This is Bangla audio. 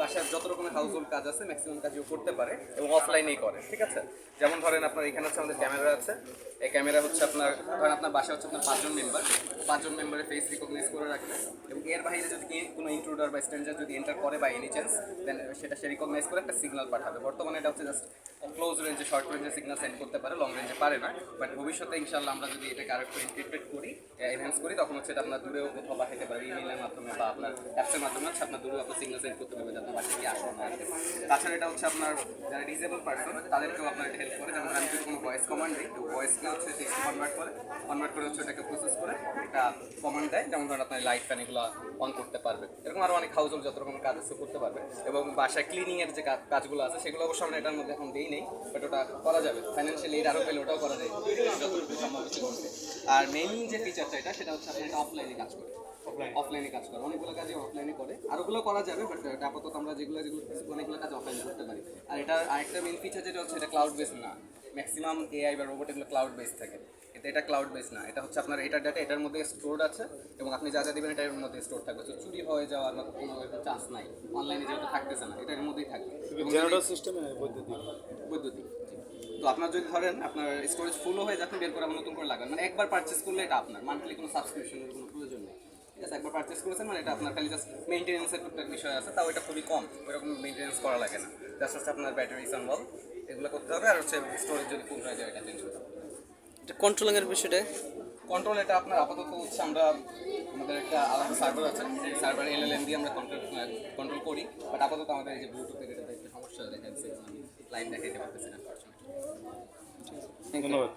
বাসার যত রকমের হাউস হোল্ড কাজ আছে ম্যাক্সিমাম কাজও করতে পারে এবং অফলাইনেই করে, ঠিক আছে? যেমন ধরেন আপনার এখানে হচ্ছে আমাদের ক্যামেরা আছে। এই ক্যামেরা হচ্ছে আপনার, ধরেন আপনার বাসা হচ্ছে আপনার পাঁচজন মেম্বার পাঁচজন মেম্বারের ফেস রিকগনাইজ করে রাখবে এবং এর বাইরে যদি কোনো ইন্ট্রুডার বা স্ট্রেঞ্জার যদি এন্টার করে বা এনি চান্স দেন সেটা সে রিকগনাইজ করে একটা সিগনাল পাঠাবে। বর্তমানে এটা হচ্ছে জাস্ট ক্লোজ রেঞ্জে শর্ট রেঞ্জে সিগনাল সেন্ড করতে পারে লং রেঞ্জে পারে না। বাট ভবিষ্যতে ইনশাল্লাহ আমরা যদি এটাকে আরেকটু ইন্টিগ্রেট করি এনহ্যান্স করি, তখন হচ্ছে এটা আপনার দূরেও কোথাও পাঠাতে পারে বা আপনার অ্যাপসের মাধ্যমে হচ্ছে আপনার দূরেও আপনার সিগন্যাল সেন্ড করতে পারবে আপনার বাসায় কি আসবে না। তাছাড়া এটা হচ্ছে আপনার যারা ডিসেবল পার্সন তাদেরকেও আপনার এটা হেল্প করে। যেমন আমি যদি কোনো ভয়েস কমান্ড দিই ভয়েসকে হচ্ছে টেক্সট কনভার্ট করে কনভার্ট করে হচ্ছে ওটাকে প্রসেস করে একটা কমান্ড দেয়। যেমন ধরুন আপনার লাইট ফ্যান এগুলো অন করতে পারবে এরকম আরও অনেক হাউস যত রকম কাজ আছে করতে পারবে। এবং বাসায় ক্লিনিং এর যে কাজ- কাজগুলো আছে, সেগুলো অবশ্য আমরা এটার মধ্যে এখন দিই নেই বাট ওটা করা যাবে। ফাইন্যান্সিয়ালি এর আরও পেলে ওটাও করা যায়। হচ্ছে করতে আর মেইন যে ফিচারটা এটা সেটা হচ্ছে আপনার এটা অফলাইনে কাজ করে। অফলাইনে কাজ করে। অনেকগুলো কাজে অফলাইনে করে। আর ওগুলো করা যাবে বাট আপাতত আমরা যেগুলো যেগুলো অনেকগুলো কাজ অফলাইনে করতে পারি। আর এটা আরেকটা মেইন ফিচার যেটা হচ্ছে এটা ক্লাউড বেস না ম্যাক্সিমাম এআই বা রোবট এগুলো ক্লাউড বেস থাকে। এটা এটা ক্লাউড বেস না। এটা হচ্ছে আপনার এটার ডাটা এটার মধ্যে স্টোর আছে এবং আপনি যা যা দেবেন এটার মধ্যে স্টোর থাকবে। তো চুরি হয়ে যাওয়ার মতো কোনো চান্স নাই। অনলাইনে যেহেতু থাকতেছে না এটার মধ্যেই থাকবে। সিস্টেমে বৈদ্যুতিক? বৈদ্যুতিক। তো আপনার যদি ধরেন আপনার স্টোরেজ ফুলও হয়ে যাচ্ছে বের করে আবার নতুন করে লাগান। মানে একবার পারচেস করলে এটা আপনার। মান্থলি কোনো সাবস্ক্রিপশনের কোনো প্রয়োজন নেই। ঠিক আছে একবার পারচেস করেছেন মানে এটা আপনার খালি জাস্ট মেনটেন্যান্সের টুকটাক বিষয় আছে তাও এটা খুবই কম। ওইরকম মেনটেন্যান্স করা লাগে না। জাস্ট হচ্ছে আপনার ব্যাটারি সানবল এগুলো করতে হবে আর হচ্ছে স্টোরেজ যদি ফুল হয়ে যায় এটা চেঞ্জ করতে হবে। এটা কন্ট্রোলিং এর বিষয়টা? কন্ট্রোল এটা আপনার আপাতত হচ্ছে আমরা আমাদের একটা আলাদা সার্ভার আছে। এই সার্ভার এল এল এম দিয়ে আমরা কন্ট্রোল কন্ট্রোল করি। বাট আপাতত আমাদের এই যে ব্লুটুথের এটাতে একটা সমস্যা দেখা যাচ্ছে লাইন দেখাইতে পারতেছি না ধন্যবাদ